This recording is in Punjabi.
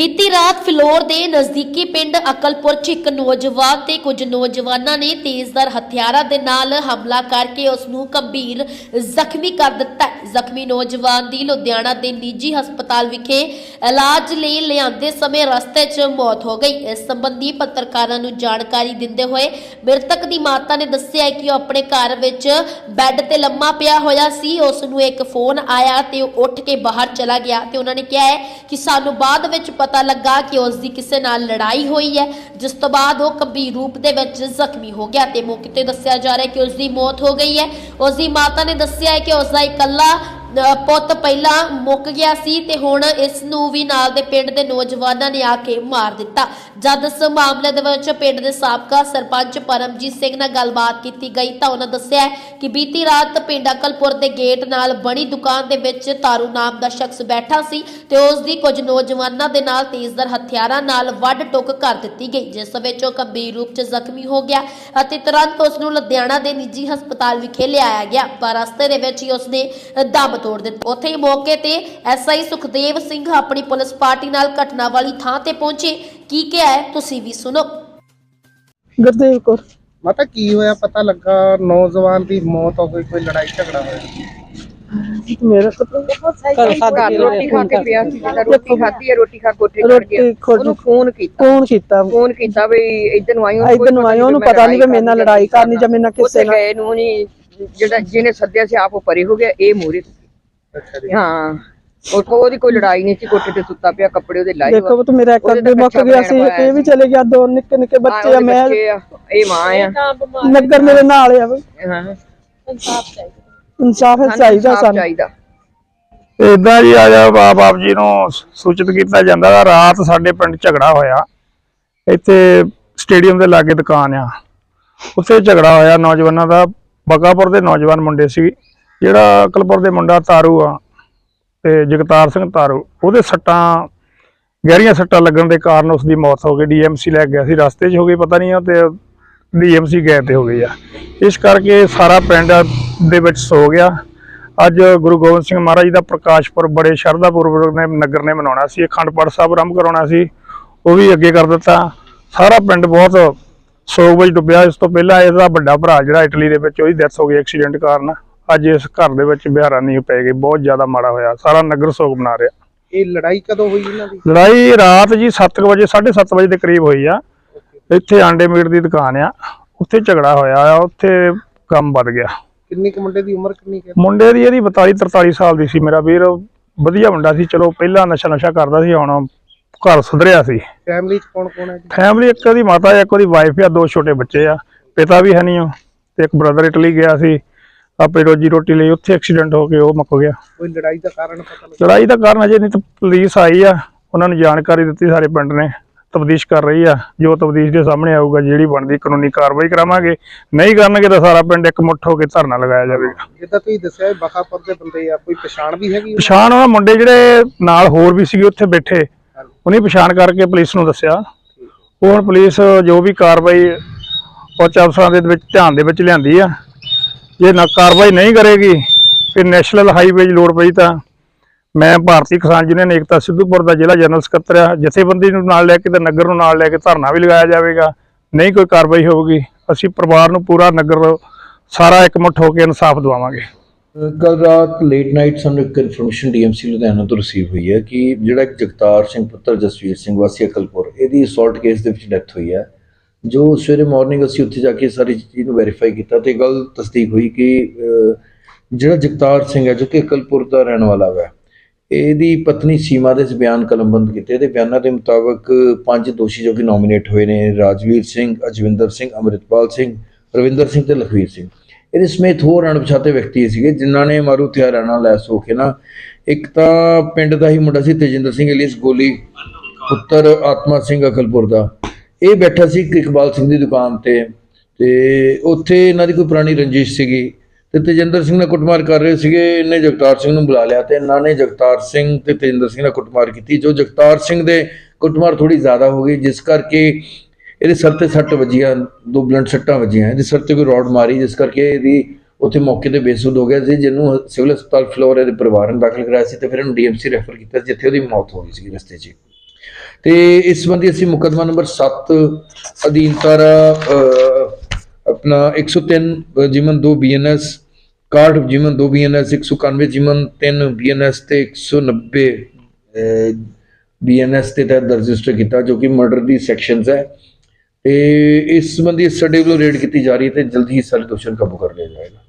repite ਬੀਤੀ ਰਾਤ ਫਿਲੌਰ ਦੇ ਨਜ਼ਦੀਕੀ ਪਿੰਡ ਅਕਲਪੁਰ 'ਚ ਇੱਕ ਨੌਜਵਾਨ ਤੇ ਕੁਝ ਨੌਜਵਾਨਾਂ ਨੇ ਤੇਜ਼ਧਾਰ ਹਥਿਆਰਾਂ ਦੇ ਨਾਲ ਹਮਲਾ ਕਰਕੇ ਉਸ ਨੂੰ ਗੰਭੀਰ ਜ਼ਖਮੀ ਕਰ ਦਿੱਤਾ ਹੈ। ਜ਼ਖਮੀ ਨੌਜਵਾਨ ਦੀ ਲੁਧਿਆਣਾ ਦੇ ਨਿੱਜੀ ਹਸਪਤਾਲ ਵਿਖੇ ਇਲਾਜ ਲਈ ਲਿਆਂਦੇ ਸਮੇਂ ਰਸਤੇ 'ਚ ਮੌਤ ਹੋ ਗਈ ਇਸ ਸੰਬੰਧੀ ਪੱਤਰਕਾਰਾਂ ਨੂੰ ਜਾਣਕਾਰੀ ਦਿੰਦੇ ਹੋਏ ਮ੍ਰਿਤਕ ਦੀ ਮਾਤਾ ਨੇ ਦੱਸਿਆ ਹੈ ਕਿ ਉਹ ਆਪਣੇ ਘਰ ਵਿੱਚ ਬੈੱਡ ਤੇ ਲੰਮਾ ਪਿਆ ਹੋਇਆ ਸੀ ਉਸ ਨੂੰ ਇੱਕ ਫੋਨ ਆਇਆ ਤੇ ਉਹ ਉੱਠ ਕੇ ਬਾਹਰ ਚਲਾ ਗਿਆ ਤੇ ਉਹਨਾਂ ਨੇ ਕਿਹਾ ਹੈ ਕਿ ਸਾਨੂੰ ਬਾਅਦ ਵਿੱਚ ਪਤਾ ਲੱਗਾ ਲੱਗਾ ਕਿ ਉਸ ਦੀ ਕਿਸੇ ਨਾਲ ਲੜਾਈ ਹੋਈ ਹੈ, ਜਿਸ ਤੋਂ ਬਾਅਦ ਉਹ ਗੰਭੀਰ ਰੂਪ ਦੇ ਵਿੱਚ ਜ਼ਖਮੀ ਹੋ ਗਿਆ ਤੇ ਮੌਕੇ ਤੇ ਦੱਸਿਆ ਜਾ ਰਿਹਾ ਹੈ ਕਿ ਉਸ ਦੀ ਮੌਤ ਹੋ ਗਈ ਹੈ। ਉਸ ਦੀ ਮਾਤਾ ਨੇ ਦੱਸਿਆ ਹੈ ਕਿ ਉਸ ਦਾ ਇਕੱਲਾ ਪੁੱਤ ਪਹਿਲਾਂ ਮੁੱਕ ਗਿਆ ਸੀ ਤੇ ਹੁਣ ਇਸ ਨੂੰ ਵੀ ਨਾਲ ਦੇ ਪਿੰਡ ਦੇ ਨੌਜਵਾਨਾਂ ਨੇ ਆ ਕੇ ਮਾਰ ਦਿੱਤਾ। ਜਦ ਇਸ ਮਾਮਲੇ ਦੇ ਵਿੱਚ ਪਿੰਡ ਦੇ ਸਾਬਕਾ ਸਰਪੰਚ ਪਰਮਜੀਤ ਸਿੰਘ ਨਾਲ ਗੱਲਬਾਤ ਕੀਤੀ ਗਈ ਤਾਂ ਉਹਨਾਂ ਦੱਸਿਆ ਕਿ ਬੀਤੀ ਰਾਤ ਪਿੰਡ ਅਕਲਪੁਰ ਦੇ ਗੇਟ ਨਾਲ ਬਣੀ ਦੁਕਾਨ ਦੇ ਵਿੱਚ ਤਾਰੂ ਨਾਮ ਦਾ ਸ਼ਖਸ ਬੈਠਾ ਸੀ ਤੇ ਉਸ ਦੀ ਕੁਝ ਨੌਜਵਾਨਾਂ ਦੇ ਨਾਲ ਤੇਜ਼ਧਾਰ ਹਥਿਆਰਾਂ ਨਾਲ ਵੱਢ ਟੁੱਕ ਕਰ ਦਿੱਤੀ ਗਈ, ਜਿਸ ਵਿੱਚ ਉਹ ਗੰਭੀਰ ਰੂਪ 'ਚ ਜ਼ਖਮੀ ਹੋ ਗਿਆ ਅਤੇ ਤੁਰੰਤ ਉਸ ਨੂੰ ਲੁਧਿਆਣਾ ਦੇ ਨਿੱਜੀ ਹਸਪਤਾਲ ਵਿਖੇ ਲਿਆਇਆ ਗਿਆ। ਪਰ ਰਸਤੇ ਦੇ ਵਿੱਚ ਹੀ ਉਸਨੇ ਦਮ ਤੋੜ ਦਿੱਤਾ। ਉੱਥੇ ਹੀ ਮੌਕੇ ਤੇ ਐਸਆਈ ਸੁਖਦੇਵ ਸਿੰਘ ਆਪਣੀ ਪੁਲਿਸ ਪਾਰਟੀ ਨਾਲ ਘਟਨਾ ਵਾਲੀ ਥਾਂ ਤੇ ਪਹੁੰਚੇ। ਕੀ ਕਿਹਾ ਹੈ ਤੁਸੀਂ ਵੀ ਸੁਣੋ। ਗੁਰਦੇਵ ਕੌਰ। ਮਾਤਾ ਕੀ ਹੋਇਆ? ਪਤਾ ਲੱਗਾ ਨੌਜਵਾਨ ਦੀ ਮੌਤ ਹੋ ਗਈ ਕੋਈ ਲੜਾਈ ਝਗੜਾ ਹੋਇਆ। ਮੇਰਾ ਤਾਂ ਘਰ ਕੇ ਰੋਟੀ ਖਾ ਕੇ ਪਿਆ ਸੀ ਜਿਹੜਾ ਰੋਟੀ ਖਾਧੀ ਹੈ ਰੋਟੀ ਖਾ ਕੋਠੇ ਚੜ ਗਿਆ। ਰੋਟੀ ਖੋਲ ਉਹਨੂੰ ਫੋਨ ਕੀਤਾ। ਕੌਣ ਕੀਤਾ। ਫੋਨ ਕੀਤਾ ਵੀ ਇੱਧਰ ਨੂੰ ਆਈ ਇੱਧਰ ਨੂੰ ਆਈ ਉਹਨੂੰ ਪਤਾ ਨਹੀਂ ਵੀ ਮੇਰੇ ਨਾਲ ਲੜਾਈ ਕਰਨੀ ਜਾਂ ਮੇਰੇ ਨਾਲ ਕਿਸੇ ਨਾਲ। ਗਏ ਨੂੰ ਨਹੀਂ ਜਿਹੜਾ ਜਿਹਨੇ ਸੱਦਿਆ ਸੀ ਆਪ ਉਹ ਪਰੇ ਹੋ ਗਿਆ ਇਹ ਮੂਰੇ ਹਾਂ। ਉਹ ਕੋ ਉਹਦੀ ਕੋਈ ਲੜਾਈ ਨਹੀਂ ਸੀ ਕੋਠੇ ਤੇ ਸੁੱਤਾ ਪਿਆ ਕੱਪੜੇ ਉਹਦੇ ਲਾਏ ਦੇਖੋ ਤਾਂ ਮੇਰਾ ਇੱਕ ਅੱਗੇ ਮੁੱਕ ਗਿਆ ਸੀ ਇਹ ਵੀ ਚਲੇ ਗਿਆ ਦੋ ਨਿੱਕੇ ਨਿੱਕੇ ਬੱਚੇ ਆ ਮੈਂ ਇਹ ਮਾਂ ਆ। ਨਗਰ ਮੇਰੇ ਨਾਲ ਆ। ਵੀ। ਹਾਂ। ਇਨਸਾਫ ਚਾਹੀਦਾ। ਸਾਫ਼ ਸਾਨੂੰ। ਚਾਹੀਦਾ। ਇਦਾਂ ਜੀ ਆਜਾ ਬਾਪ ਆਪ ਜੀ ਨੂੰ ਸੂਚਿਤ ਕੀਤਾ ਜਾਂਦਾ ਦਾ ਰਾਤ ਸਾਡੇ ਪਿੰਡ ਝਗੜਾ ਹੋਇਆ। ਇੱਥੇ ਸਟੇਡੀਅਮ ਦੇ ਲਾਗੇ ਦੁਕਾਨ ਆ। ਉੱਥੇ ਝਗੜਾ ਹੋਇਆ ਨੌਜਵਾਨਾਂ ਦਾ ਬਕਾਪੁਰ ਦੇ ਨੌਜਵਾਨ ਮੁੰਡੇ ਸੀ। ਜਿਹੜਾ ਅਕਲਪੁਰ ਦੇ ਮੁੰਡਾ ਤਾਰੂ ਆ ਤੇ ਜਗਤਾਰ ਸਿੰਘ ਤਾਰੂ, ਉਹਦੇ ਸੱਟਾਂ, ਗਹਿਰੀਆਂ ਸੱਟਾਂ ਲੱਗਣ ਦੇ ਕਾਰਨ ਉਸ ਦੀ ਮੌਤ ਹੋ ਗਈ। ਡੀਐਮਸੀ ਲੈ ਗਿਆ ਸੀ, ਰਸਤੇ 'ਚ ਹੋ ਗਈ, ਪਤਾ ਨਹੀਂ ਆ ਤੇ ਡੀਐਮਸੀ ਗਏ ਤੇ ਹੋ ਗਈ ਆ। ਇਸ ਕਰਕੇ ਸਾਰਾ ਪਿੰਡ ਦੇ ਵਿੱਚ ਸੋ ਗਿਆ। ਅੱਜ ਗੁਰੂ ਗੋਬਿੰਦ ਸਿੰਘ ਮਹਾਰਾਜ ਦਾ ਪ੍ਰਕਾਸ਼ ਪੁਰਬ ਬੜੇ ਸ਼ਰਧਾ ਪੂਰਵਕ ਨੇ, ਨਗਰ ਨੇ ਮਨਾਉਣਾ ਸੀ। ਅਖੰਡ ਪਾਠ ਸਾਹਿਬ ਆਰੰਭ ਕਰਾਉਣਾ ਸੀ, ਉਹ ਵੀ ਅੱਗੇ ਕਰ ਦਿੱਤਾ। ਸਾਰਾ ਪਿੰਡ ਬਹੁਤ ਸੋਗ ਵਿੱਚ ਡੁੱਬਿਆ। ਇਸ ਤੋਂ ਪਹਿਲਾਂ ਇਹਦਾ ਵੱਡਾ ਭਰਾ ਜਿਹੜਾ ਇਟਲੀ ਦੇ ਵਿੱਚ, ਉਹਦੀ ਡੈਥ ਹੋ ਗਈ ਐਕਸੀਡੈਂਟ ਕਾਰਨ। ਅੱਜ ਇਸ ਘਰ ਦੇ ਵਿੱਚ ਬਿਹਾਰਾ ਨਹੀਂ ਪੈ ਗਈ ਬਹੁਤ ਜ਼ਿਆਦਾ ਮਾੜਾ ਹੋਇਆ ਸਾਰਾ ਨਗਰ ਸੋਗ ਮਨਾ ਰਿਹਾ। ਇਹ ਲੜਾਈ ਕਦੋਂ ਹੋਈ ਇਹਨਾਂ ਦੀ? ਲੜਾਈ ਰਾਤ ਜੀ 7 ਵਜੇ 7:30 ਵਜੇ ਦੇ ਕਰੀਬ ਹੋਈ ਆ। ਇੱਥੇ ਆਂਡੇ ਮੀਟ ਦੀ ਦੁਕਾਨ ਆ ਉੱਥੇ ਝਗੜਾ ਹੋਇਆ ਆ ਉੱਥੇ ਕੰਮ ਵੱਧ ਗਿਆ। ਕਿੰਨੀ ਕੁ ਮੁੰਡੇ ਦੀ ਉਮਰ ਕਿੰਨੀ ਕੁ ਹੈ? ਮੁੰਡੇ ਦੀ ਇਹਦੀ 42 43 ਸਾਲ ਦੀ ਸੀ ਮੇਰਾ ਵੀਰ ਵਧੀਆ ਮੁੰਡਾ ਸੀ ਚਲੋ ਪਹਿਲਾਂ ਨਸ਼ਾ ਨਸ਼ਾ ਕਰਦਾ ਸੀ ਹੁਣ ਘਰ ਸੁਧਰਿਆ ਸੀ। ਫੈਮਿਲੀ ਚ ਕੌਣ ਕੌਣ ਹੈ ਜੀ? ਫੈਮਿਲੀ ਇੱਕ ਉਹਦੀ ਮਾਤਾ ਹੈ ਇੱਕ ਉਹਦੀ ਵਾਈਫ ਆ ਦੋ ਛੋਟੇ ਬੱਚੇ ਆ ਪਿਤਾ ਵੀ ਹੈ ਨਹੀਂ ਉਹ ਤੇ ਇੱਕ ਬ੍ਰਦਰ ਇਟਲੀ ਗਿਆ ਸੀ। ਆਪੇ ਰੋਜੀ ਰੋਟੀ ਲਈ ਉੱਥੇ ਐਕਸੀਡੈਂਟ ਹੋ ਕੇ ਉਹ ਮੁੱਕ ਗਿਆ। ਕੋਈ ਲੜਾਈ ਦਾ ਕਾਰਨ ਪਤਾ ਲੱਗਾ ਲੜਾਈ ਦਾ ਕਾਰਨ ਅਜੇ ਨਹੀਂ ਤਾਂ ਪੁਲਿਸ ਆਈ ਆ। ਉਹਨਾਂ ਨੂੰ ਜਾਣਕਾਰੀ ਦਿੱਤੀ ਸਾਰੇ ਪਿੰਡ ਨੇ। ਤਬਦੀਸ਼ ਕਰ ਰਹੀ ਆ। ਜੋ ਤਬਦੀਸ਼ ਦੇ ਸਾਹਮਣੇ ਆਊਗਾ ਜਿਹੜੀ ਬਣਦੀ ਕਾਨੂੰਨੀ ਕਾਰਵਾਈ ਕਰਾਵਾਂਗੇ। ਨਹੀਂ ਕਰਨਗੇ ਤਾਂ ਸਾਰਾ ਪਿੰਡ ਇਕਮੁੱਠ ਹੋ ਕੇ ਧਰਨਾ ਲਗਾਇਆ ਜਾਵੇਗਾ। ਜਿੱਦਾਂ ਤੁਸੀਂ ਦੱਸਿਆ ਬਖਾਪੁਰ ਦੇ ਬੰਦੇ ਆ। ਕੋਈ ਪਛਾਣ ਵੀ ਹੈਗੀ? ਪਛਾਣ ਉਹਨਾਂ ਮੁੰਡੇ ਜਿਹੜੇ ਨਾਲ ਹੋਰ ਵੀ ਸੀਗੇ ਉੱਥੇ ਬੈਠੇ। ਉਹਨੇ ਪਛਾਣ ਕਰਕੇ ਪੁਲਿਸ ਨੂੰ ਦੱਸਿਆ। ਉਹ ਹੁਣ ਪੁਲਿਸ ਜੋ ਵੀ ਕਾਰਵਾਈ ਉੱਚ ਅਫਸਰਾਂ ਦੇ ਵਿੱਚ ਧਿਆਨ ਦੇ ਵਿੱਚ ਲਿਆਂਦੀ ਆ। ਜੇ ਨਾ ਕਾਰਵਾਈ ਨਹੀਂ ਕਰੇਗੀ, ਫਿਰ ਨੈਸ਼ਨਲ ਹਾਈਵੇ 'ਚ ਲੋੜ ਪਈ ਤਾਂ ਮੈਂ ਭਾਰਤੀ ਕਿਸਾਨ ਯੂਨੀਅਨ ਏਕਤਾ ਸਿੱਧੂਪੁਰ ਦਾ ਜ਼ਿਲ੍ਹਾ ਜਨਰਲ ਸਕੱਤਰ ਆ ਜਥੇਬੰਦੀ ਨੂੰ ਨਾਲ ਲੈ ਕੇ ਤੇ ਨਗਰ ਨੂੰ ਨਾਲ ਲੈ ਕੇ ਧਰਨਾ ਵੀ ਲਗਾਇਆ ਜਾਵੇਗਾ। ਨਹੀਂ ਕੋਈ ਕਾਰਵਾਈ ਹੋਊਗੀ, ਅਸੀਂ ਪਰਿਵਾਰ ਨੂੰ ਪੂਰਾ ਨਗਰ ਸਾਰਾ ਇਕਮੁੱਠ ਹੋ ਕੇ ਇਨਸਾਫ ਦਿਵਾਵਾਂਗੇ। ਕੱਲ ਰਾਤ ਲੇਟ ਨਾਈਟ ਸਾਨੂੰ ਇੱਕ ਇਨਫੋਰਮੇਸ਼ਨ ਡੀਐਮਸੀ ਲੁਧਿਆਣਾ ਤੋਂ ਰਿਸੀਵ ਹੋਈ ਹੈ ਕਿ ਜਿਹੜਾ ਜਗਤਾਰ ਸਿੰਘ ਪੁੱਤਰ ਜਸਵੀਰ ਸਿੰਘ ਵਾਸੀ ਅਕਲਪੁਰ, ਇਹਦੀ ਅਸੌਲਟ ਕੇਸ ਦੇ ਵਿੱਚ ਡੈਥ ਹੋਈ ਹੈ। ਜੋ ਸਵੇਰੇ ਮਾਰਨਿੰਗ ਅਸੀਂ ਉੱਥੇ ਜਾ ਕੇ ਸਾਰੀ ਚੀਜ਼ ਨੂੰ ਵੈਰੀਫਾਈ ਕੀਤਾ ਤੇ ਗੱਲ ਤਸਦੀਕ ਹੋਈ ਕਿ ਜਿਹੜਾ ਜਗਤਾਰ ਸਿੰਘ ਹੈ, ਜੋ ਕਿ ਅਕਲਪੁਰ ਦਾ ਰਹਿਣ ਵਾਲਾ ਹੈ ਇਹਦੀ ਪਤਨੀ ਸੀਮਾ ਦੇ ਬਿਆਨ ਕਲਮਬੰਦ ਕੀਤੇ ਤੇ ਬਿਆਨਾਂ ਦੇ ਮੁਤਾਬਕ ਪੰਜ ਦੋਸ਼ੀ ਜੋ ਕਿ ਨੋਮੀਨੇਟ ਹੋਏ ਨੇ, ਰਾਜਵੀਰ ਸਿੰਘ, ਅਜਵਿੰਦਰ ਸਿੰਘ, ਅਮਰਿਤਪਾਲ ਸਿੰਘ, ਰਵਿੰਦਰ ਸਿੰਘ ਤੇ ਲਖਵੀਰ ਸਿੰਘ। ਇਹਦੇ ਸਮੇਤ ਹੋਰ ਅਣਪਛਾਤੇ ਵਿਅਕਤੀ ਸੀਗੇ, ਜਿਨ੍ਹਾਂ ਨੇ ਮਾਰੂ ਹਥਿਆਰਾਂ ਨਾਲ ਲੈਸ ਹੋ ਕੇ ਨਾ, ਇੱਕ ਤਾਂ ਪਿੰਡ ਦਾ ਹੀ ਮੁੰਡਾ ਸੀ ਤੇਜਿੰਦਰ ਸਿੰਘ, ਅਲੀਸ ਗੋਲੀ ਪੁੱਤਰ ਆਤਮਾ ਸਿੰਘ ਅਕਲਪੁਰ ਦਾ। ਇਹ ਬੈਠਾ ਸੀ ਇਕਬਾਲ ਸਿੰਘ ਦੀ ਦੁਕਾਨ ਤੇ ਤੇ ਉੱਥੇ ਇਹਨਾਂ ਦੀ ਕੋਈ ਪੁਰਾਣੀ ਰੰਜਿਸ਼ ਸੀਗੀ ਤੇ ਤੇਜਿੰਦਰ ਸਿੰਘ ਨਾਲ ਕੁੱਟਮਾਰ ਕਰ ਰਹੇ ਸੀਗੇ, ਇਹਨੇ ਜਗਤਾਰ ਸਿੰਘ ਨੂੰ ਬੁਲਾ ਲਿਆ ਤੇ ਇਹਨਾਂ ਨੇ ਜਗਤਾਰ ਸਿੰਘ ਤੇ ਤੇਜਿੰਦਰ ਸਿੰਘ ਨਾਲ ਕੁੱਟਮਾਰ ਕੀਤੀ, ਜੋ ਜਗਤਾਰ ਸਿੰਘ ਦੇ ਕੁੱਟਮਾਰ ਥੋੜੀ ਜ਼ਿਆਦਾ ਹੋ ਗਈ, ਜਿਸ ਕਰਕੇ ਇਹਦੇ ਸਿਰ ਤੇ ਸੱਟ ਵੱਜੀਆਂ ਦੋ ਬਲੰਟ ਸੱਟਾਂ ਵੱਜੀਆਂ, ਇਹਦੇ ਸਿਰ ਤੇ ਕੋਈ ਰੋਡ ਮਾਰੀ, ਜਿਸ ਕਰਕੇ ਇਹਦੀ ਉੱਥੇ ਮੌਕੇ ਤੇ ਬੇਸੁੱਧ ਹੋ ਗਿਆ ਸੀ, ਜਿਹਨੂੰ ਸਿਵਲ ਹਸਪਤਾਲ ਫਲੋਰ ਦੇ ਪਰਿਵਾਰ ਨੇ ਦਾਖਲ ਕਰਾਇਆ ਸੀ ਤੇ ਫਿਰ ਇਹਨੂੰ ਡੀਐਮਸੀ ਰੈਫਰ ਕੀਤਾ ਜਿੱਥੇ ਉਹਦੀ ਮੌਤ ਹੋ ਗਈ ਸੀ ਰਸਤੇ 'ਚ। ਤੇ ਇਸ ਸੰਬੰਧੀ ਅਸੀਂ ਮੁਕੱਦਮਾ ਨੰਬਰ 7 ਅਧੀਨ ਧਾਰਾ ਅਹ, ਆਪਣਾ 103 ਜਿਮਨ 2 ਬੀਐਨਐਸ 61 ਜਿਮਨ 2 ਬੀਐਨਐਸ 191 ਜਿਮਨ 3 ਬੀਐਨਐਸ ਤੇ 190 ਬੀਐਨਐਸ ਤੇ ਤਹਿਤ ਰਜਿਸਟਰ ਕੀਤਾ ਜੋ ਕਿ ਮਰਡਰ ਦੀ ਸੈਕਸ਼ਨਸ ਹੈ। ਤੇ ਇਸ ਸੰਬੰਧੀ ਸਾਡੇ ਵੱਲੋਂ ਰੇਡ ਕੀਤੀ ਜਾ ਰਹੀ ਹੈ ਤੇ ਜਲਦੀ ਹੀ ਸਾਰੇ ਦੋਸ਼ੀਆਂ ਨੂੰ ਕਾਬੂ ਕਰ ਲਿਆ ਜਾਏਗਾ।